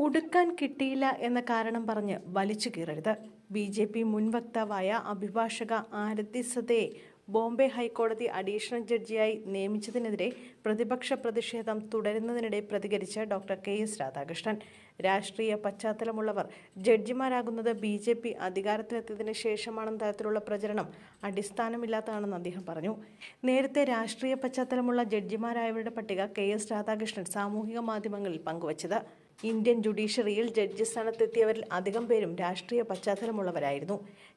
ഉടുക്കാൻ കിട്ടിയില്ല എന്ന കാരണം പറഞ്ഞ് വലിച്ചു കീറരുത്. ബി ജെ പി മുൻ വക്താവായ അഭിഭാഷക ആരതി സതയെ ബോംബെ ഹൈക്കോടതി അഡീഷണൽ ജഡ്ജിയായി നിയമിച്ചതിനെതിരെ പ്രതിപക്ഷ പ്രതിഷേധം തുടരുന്നതിനിടെ പ്രതികരിച്ച ഡോക്ടർ കെ എസ് രാധാകൃഷ്ണൻ. രാഷ്ട്രീയ പശ്ചാത്തലമുള്ളവർ ജഡ്ജിമാരാകുന്നത് ബി ജെ പി അധികാരത്തിലെത്തിയതിനു ശേഷമാണെന്ന തരത്തിലുള്ള പ്രചരണം അടിസ്ഥാനമില്ലാത്തതാണെന്ന് അദ്ദേഹം പറഞ്ഞു. നേരത്തെ രാഷ്ട്രീയ പശ്ചാത്തലമുള്ള ജഡ്ജിമാരായവരുടെ പട്ടിക കെ എസ് രാധാകൃഷ്ണൻ സാമൂഹിക മാധ്യമങ്ങളിൽ പങ്കുവച്ചത്. ഇന്ത്യൻ ജുഡീഷ്യറിയിൽ ജഡ്ജി സ്ഥാനത്തെത്തിയവരിൽ അധികം പേരും രാഷ്ട്രീയ പശ്ചാത്തലമുള്ളവരായിരുന്നു.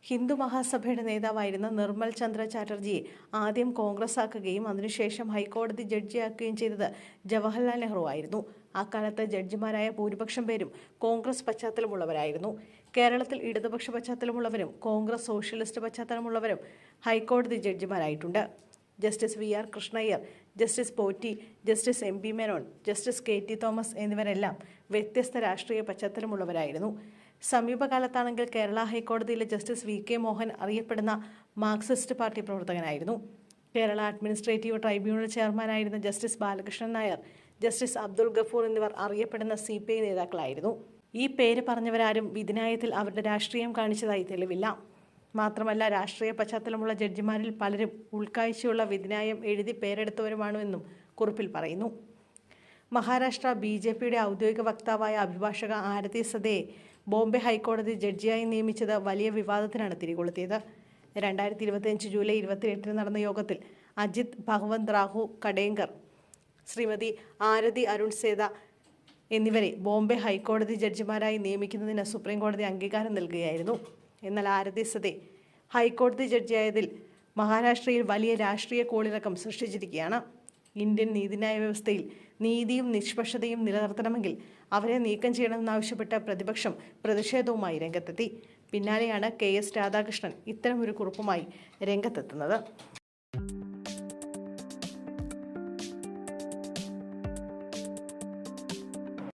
ഹിന്ദു മഹാസഭയുടെ നേതാവായിരുന്ന നിർമ്മൽ ചന്ദ്ര ചാറ്റർജിയെ ആദ്യം കോൺഗ്രസ് ആക്കുകയും അതിനുശേഷം ഹൈക്കോടതി ജഡ്ജിയാക്കുകയും ചെയ്തത് ജവഹർലാൽ നെഹ്റു ആയിരുന്നു. അക്കാലത്ത് ജഡ്ജിമാരായ ഭൂരിപക്ഷം പേരും കോൺഗ്രസ് പശ്ചാത്തലമുള്ളവരായിരുന്നു. കേരളത്തിൽ ഇടതുപക്ഷ പശ്ചാത്തലമുള്ളവരും കോൺഗ്രസ് സോഷ്യലിസ്റ്റ് പശ്ചാത്തലമുള്ളവരും ഹൈക്കോടതി ജഡ്ജിമാരായിട്ടുണ്ട്. Justice V R Krishnaiyer justice Potti justice M P Menon justice K T Thomas എന്നിവരെല്ലാം വ്യത്യസ്ത രാഷ്ട്രീയ പശ്ചാത്തലമുള്ളവരായിരുന്നു. സമീപകാലത്താണെങ്കിൽ കേരള ഹൈക്കോടതിയിലെ ജസ്റ്റിസ് വി കെ മോഹൻ അറിയപ്പെടുന്ന മാർക്സിസ്റ്റ് പാർട്ടി പ്രവർത്തകനായിരുന്നു. കേരള അഡ്മിനിസ്ട്രേറ്റീവ് ട്രൈബ്യൂണൽ ചെയർമാനായിരുന്ന ജസ്റ്റിസ് ബാലകൃഷ്ണൻ നായർ ജസ്റ്റിസ് അബ്ദുൾ ഗഫൂർ എന്നിവർ അറിയപ്പെടുന്ന സി പി ഐ നേതാക്കളായിരുന്നു. ഈ പേര് പറഞ്ഞവരാരും വിധിനായത്തിൽ അവരുടെ രാഷ്ട്രീയം കാണിച്ചതായി തെളിവില്ല. മാത്രമല്ല രാഷ്ട്രീയ പശ്ചാത്തലമുള്ള ജഡ്ജിമാരിൽ പലരും ഉൾക്കാഴ്ചയുള്ള വിധിന്യായം എഴുതി പേരെടുത്തവരുമാണെന്നും കുറിപ്പിൽ പറയുന്നു. മഹാരാഷ്ട്ര ബി ജെ പിയുടെ ഔദ്യോഗിക വക്താവായ അഭിഭാഷക ആരതി സദയെ ബോംബെ ഹൈക്കോടതി ജഡ്ജിയായി നിയമിച്ചത് വലിയ വിവാദത്തിനാണ് തിരികൊളുത്തിയത്. രണ്ടായിരത്തി ഇരുപത്തിയഞ്ച് ജൂലൈ ഇരുപത്തിയെട്ടിന് നടന്ന യോഗത്തിൽ അജിത് ഭഗവന്ത് റാഹു കടേങ്കർ ശ്രീമതി ആരതി അരുൺ സേത എന്നിവരെ ബോംബെ ഹൈക്കോടതി ജഡ്ജിമാരായി നിയമിക്കുന്നതിന് സുപ്രീംകോടതി അംഗീകാരം നൽകുകയായിരുന്നു. എന്നാൽ ആരതി സതേ ഹൈക്കോടതി ജഡ്ജിയായതിൽ മഹാരാഷ്ട്രയിൽ വലിയ രാഷ്ട്രീയ കോളിളക്കം സൃഷ്ടിച്ചിരിക്കുകയാണ്. ഇന്ത്യൻ നീതിന്യായ വ്യവസ്ഥയിൽ നീതിയും നിഷ്പക്ഷതയും നിലനിർത്തണമെങ്കിൽ അവരെ നീക്കം ചെയ്യണമെന്നാവശ്യപ്പെട്ട പ്രതിപക്ഷം പ്രതിഷേധവുമായി രംഗത്തെത്തി. പിന്നാലെയാണ് കെ എസ് രാധാകൃഷ്ണൻ ഇത്തരമൊരു കുറിപ്പുമായി രംഗത്തെത്തുന്നത്.